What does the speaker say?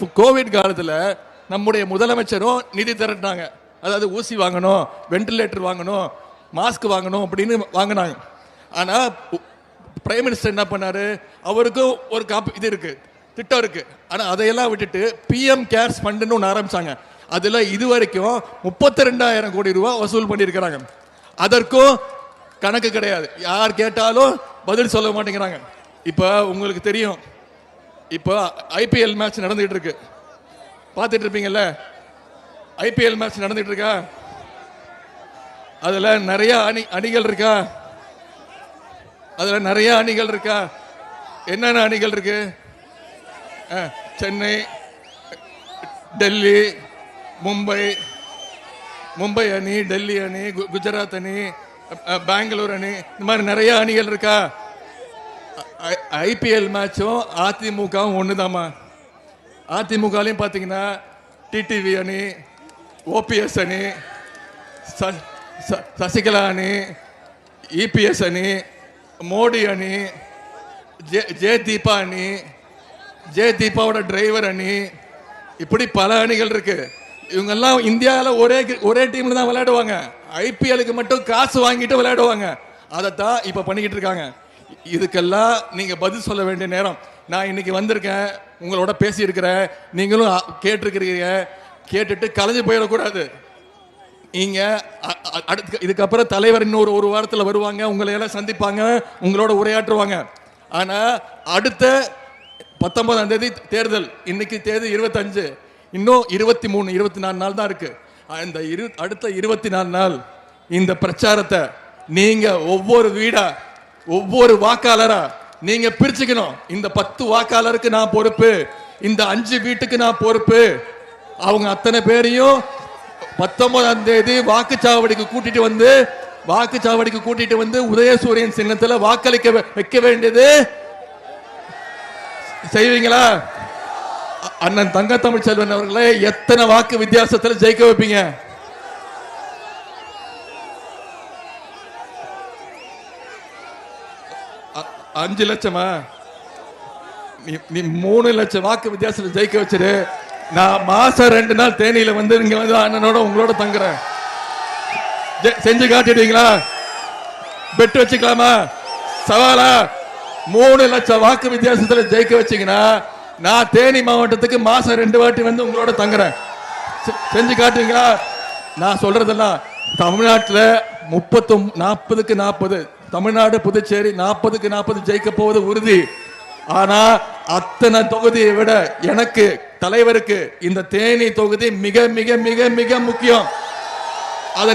Covid காலத்தில் நம்முடைய முதலமைச்சரும் நிதி திரட்டினாங்க. அதாவது ஊசி வாங்கணும் வென்டிலேட்டர் வாங்கணும் மாஸ்க் வாங்கணும் அப்படின்னு வாங்கினாங்க. ஆனால் பிரைம் மினிஸ்டர் என்ன பண்ணார்? அவருக்கும் ஒரு காப்பு இது இருக்குது திட்டம் இருக்குது ஆனால் அதையெல்லாம் விட்டுட்டு பிஎம் கேர்ஸ் ஃபண்டுன்னு ஒன்று ஆரம்பித்தாங்க அதில் இது வரைக்கும் முப்பத்தி ரெண்டாயிரம் கோடி ரூபா வசூல் பண்ணியிருக்கிறாங்க. அதற்கும் கணக்கு கிடையாது. யார் கேட்டாலும் பதில் சொல்ல மாட்டேங்கிறாங்க. இப்போ உங்களுக்கு தெரியும் இப்போ ஐபிஎல் மேட்ச் நடந்துகிட்டு இருக்கு பார்த்துட்டு இருப்பீங்கல்ல ஐபிஎல் மேட்ச் நடந்துகிட்டு இருக்கா அதில் நிறைய அணி அணிகள் இருக்கா அதில் நிறைய அணிகள் இருக்கா என்னென்ன அணிகள் இருக்கு சென்னை டெல்லி மும்பை மும்பை அணி டெல்லி அணி கு- குஜராத் அணி பெங்களூர் அணி இந்த மாதிரி நிறைய அணிகள் இருக்கா ஐபிஎல் மேட்சும் அதிமுகவும் ஒண்ணுதாம்மா. அதிமுகலையும் பார்த்தீங்கன்னா டிடிவி அணி ஓபிஎஸ் அணி ச- ச- சசிகலா அணி இபிஎஸ் அணி மோடி அணி ஜே ஜே தீபா அணி ஜே தீபாவோட டிரைவர் அணி இப்படி பல அணிகள் இருக்கு. இவங்கெல்லாம் இந்தியாவில் ஒரே ஒரே டீம்ல தான் விளையாடுவாங்க. ஐபிஎலுக்கு மட்டும் காசு வாங்கிட்டு விளையாடுவாங்க. அதைத்தான் இப்போ பண்ணிக்கிட்டு இருக்காங்க. இதுக்கெல்லாம் நீங்க பதில் சொல்ல வேண்டிய நேரம். நான் இன்னைக்கு வந்திருக்கேன் உங்களோட பேசியிருக்கிறேன் நீங்களும் கேட்டிருக்கிறீங்க. கேட்டுட்டு கலைஞ்சு போயிடக்கூடாது. நீங்க அடுத்து இதுக்கப்புறம் தலைவர் இன்னொரு ஒரு வாரத்தில் வருவாங்க உங்களை எல்லாம் சந்திப்பாங்க உங்களோட உரையாற்றுவாங்க. ஆனா அடுத்த பத்தொன்பதாம் தேதி தேர்தல் இன்னைக்கு தேதி இருபத்தஞ்சு. இன்னும் இருபத்தி மூணு இருபத்தி நாலு நாள் தான் இருக்கு. அந்த இரு அடுத்த இருபத்தி நாலு நாள் இந்த பிரச்சாரத்தை நீங்க ஒவ்வொரு வீடா ஒவ்வொரு வாக்காளரா நீங்க பிரிச்சுக்கணும். இந்த பத்து வாக்காளருக்கு நான் பொறுப்பு. இந்த அஞ்சு வீட்டுக்கு நான் பொறுப்பு. அவங்க அத்தனை பேரையும் பத்தொன்பதாம் தேதி வாக்குச்சாவடிக்கு கூட்டிட்டு வந்து வாக்குச்சாவடிக்கு கூட்டிட்டு வந்து உதயசூரியன் சின்னத்துல வாக்களிக்க வைக்க வேண்டியது. செய்வீங்களா? அண்ணன் தங்க தமிழ் செல்வன் அவர்களே எத்தனை வாக்கு வித்தியாசத்துல ஜெயிக்க வைப்பீங்க? அஞ்சு லட்சமா? நீ நீ மூணு லட்சம் வாக்கு வித்தியாசத்தில் ஜெயிக்க வச்சிரு. நான் மாசம் ரெண்டு நாள் தேனியில வந்து இங்க வந்து அண்ணனோட உங்களோட தங்குறேன். செஞ்சு காட்டிடுவீங்களா? பெட் வச்சுக்கலாமா? சவாலா? மூணு லட்சம் வாக்கு வித்தியாசத்தில் ஜெயிக்க வச்சீங்கன்னா நான் தேனி மாவட்டத்துக்கு மாசம் ரெண்டு வாட்டி வந்து உங்களோட தங்குறேன். செ- செஞ்சு காட்டுவீங்களா? நான் சொல்றதெல்லாம் தமிழ்நாட்டில் முப்பத்தொம் நாற்பதுக்கு நாற்பது. தமிழ்நாடு புதுச்சேரி நாற்பதுக்கு நாற்பது ஜெயிக்க போவது உறுதி. ஆனா அத்தனை தொகுதியை விட எனக்கு தலைவருக்கு இந்த தேனி தொகுதி மிக மிக மிக மிக முக்கியம். அதை நீ-